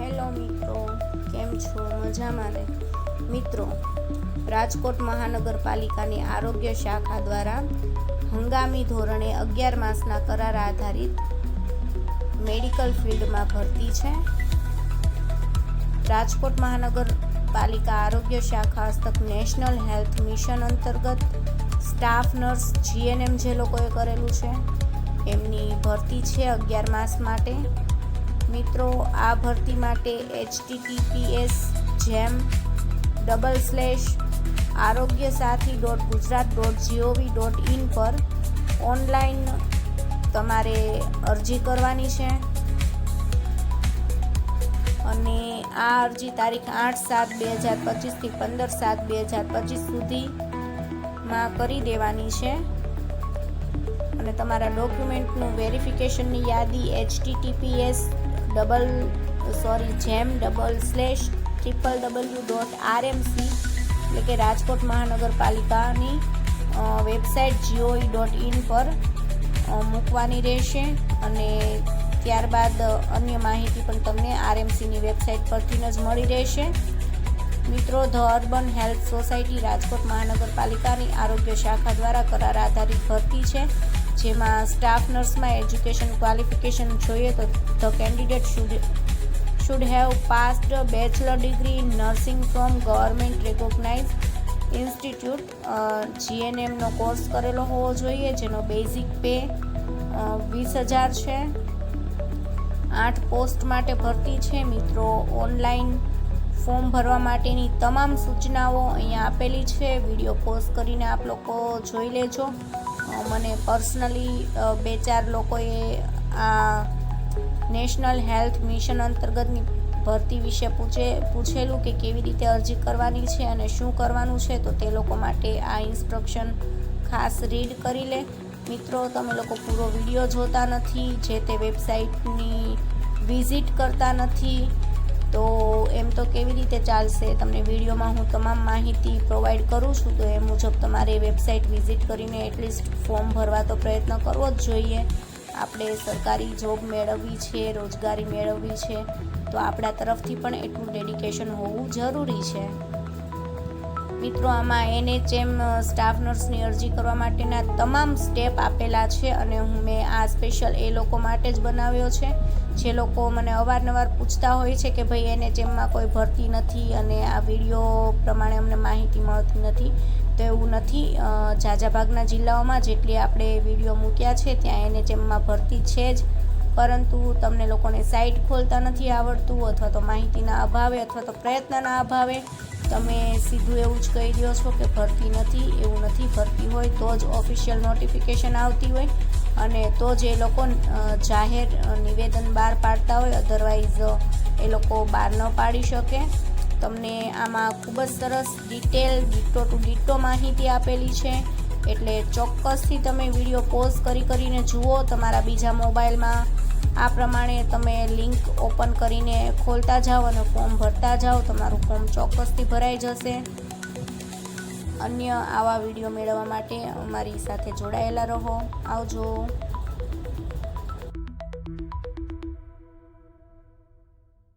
Hello મિત્રો, કેમ છો? મજામાં ને? મિત્રો, રાજકોટ મહાનગરપાલિકાની આરોગ્ય શાખા દ્વારા હંગામી ધોરણે અગિયાર માસના કરાર આધારિત મેડિકલ ફિલ્ડમાં ભરતી છે. રાજકોટ મહાનગરપાલિકા આરોગ્ય શાખા હસ્તક નેશનલ હેલ્થ મિશન અંતર્ગત સ્ટાફ નર્સ જીએનએમ જે લોકોએ કરેલું છે, એમની ભરતી છે અગિયાર માસ માટે. મિત્રો, આ ભરતી માટે એચટીટીપીએસ જેમ double slash Arogya Sathi dot Gujarat dot GOV dot in પર ઓનલાઈન તમારે અરજી કરવાની છે. અને આ અરજી તારીખ આઠ સાત બે હજાર પચીસથી પંદર સાત બે હજાર પચીસ સુધીમાં કરી દેવાની છે. અને તમારા ડોક્યુમેન્ટનું વેરિફિકેશનની યાદી એચટીટીપીએસ ડબલ સોરી જેમ double slash triple W dot RMC એટલે કે રાજકોટ મહાનગરપાલિકાની વેબસાઇટ જીઓઈ ડોટ ઇન પર મૂકવાની રહેશે. અને ત્યારબાદ અન્ય માહિતી પણ તમને આરએમસીની વેબસાઇટ પરથી જ મળી રહેશે. મિત્રો, the urban health society Rajkot મહાનગરપાલિકાની આરોગ્ય શાખા દ્વારા કરાર આધારિત ભરતી છે. જેમાં સ્ટાફ નર્સમાં એજ્યુકેશન ક્વોલિફિકેશન જોઈએ તો the candidate should should have passed bachelor degree nursing from government recognise institute જીએનએમનો course કરેલો હોવો જોઈએ, જેનો બેઝિક પે વીસ હજાર છે. આઠ પોસ્ટ માટે ભરતી છે. મિત્રો ઓનલાઈન ફોર્મ ભરવા માટેની તમામ સૂચનાઓ અહીંયા આપેલી છે. વીડિયો પોઝ કરીને આપ લોકો જોઈ લેજો. મને પર્સનલી બે ચાર લોકોએ આ નેશનલ હેલ્થ મિશન અંતર્ગતની ભરતી વિશે પૂછે, પૂછેલું કે કેવી રીતે અરજી કરવાની છે અને શું કરવાનું છે, તો તે લોકો માટે આ ઇન્સ્ટ્રક્શન ખાસ રીડ કરી લે. મિત્રો, તમે લોકો પૂરો વીડિયો જોતા નથી, જે તે વેબસાઇટની વિઝિટ કરતા નથી તો એમ તો કેવી રીતે ચાલશે? તમને વિડીયોમાં હું તમામ માહિતી પ્રોવાઈડ કરું છું, તો એ મુજબ તમારે વેબસાઇટ વિઝિટ કરીને એટલીસ્ટ ફોર્મ ભરવા તો પ્રયત્ન કરવો જ જોઈએ. આપણે સરકારી જોબ મેળવવી છે, રોજગારી મેળવવી છે, તો આપણા તરફથી પણ એટલું ડેડિકેશન હોવું જરૂરી છે. મિત્રો, આમાં એનએચએમ સ્ટાફ નર્સની અરજી કરવા માટેના તમામ સ્ટેપ આપેલા છે અને હું મેં આ સ્પેશિયલ એ લોકો માટે જ બનાવ્યો છે. જે લોકો મને અવારનવાર પૂછતા હોય છે કે ભાઈ, એનએચએમમાં કોઈ ભરતી નથી અને આ વીડિયો પ્રમાણે અમને માહિતી મળતી નથી. તો એવું નથી. ઝાઝાભાગના જિલ્લાઓમાં જેટલી આપણે વીડિયો મૂક્યા છે, ત્યાં એનએચએમમાં ભરતી છે જ. પરંતુ તમને લોકોને સાઇટ ખોલતા નથી આવડતું અથવા તો માહિતીના અભાવે અથવા તો પ્રયત્નના અભાવે. તમે સીધું એવું જ કહી દો છો કે ભરતી નથી, એવું નથી, ભરતી હોય તો જ ઓફિશિયલ નોટિફિકેશન આવતી હોય અને તો જ એ લોકો જાહેર નિવેદન બહાર પાડતા હોય અધરવાઇઝ એ લોકો બહાર ન પાડી શકે. તમને આમાં ખૂબ જ સરસ ડિટેલ ડિટો ટુ ડિટો માહિતી આપેલી છે. એટલે ચોક્કસથી તમે વીડિયો પોઝ કરી કરીને જુઓ તમારા બીજા મોબાઈલમાં. આ પ્રમાણે તમે લિંક ઓપન કરીને ખોલતા જાઓ અને ફોર્મ ભરતા જાઓ. તમારું ફોર્મ ચોક્કસથી ભરાઈ જશે. અન્ય આવા વીડિયો મેળવવા માટે અમારી સાથે જોડાયેલા રહો. આવજો.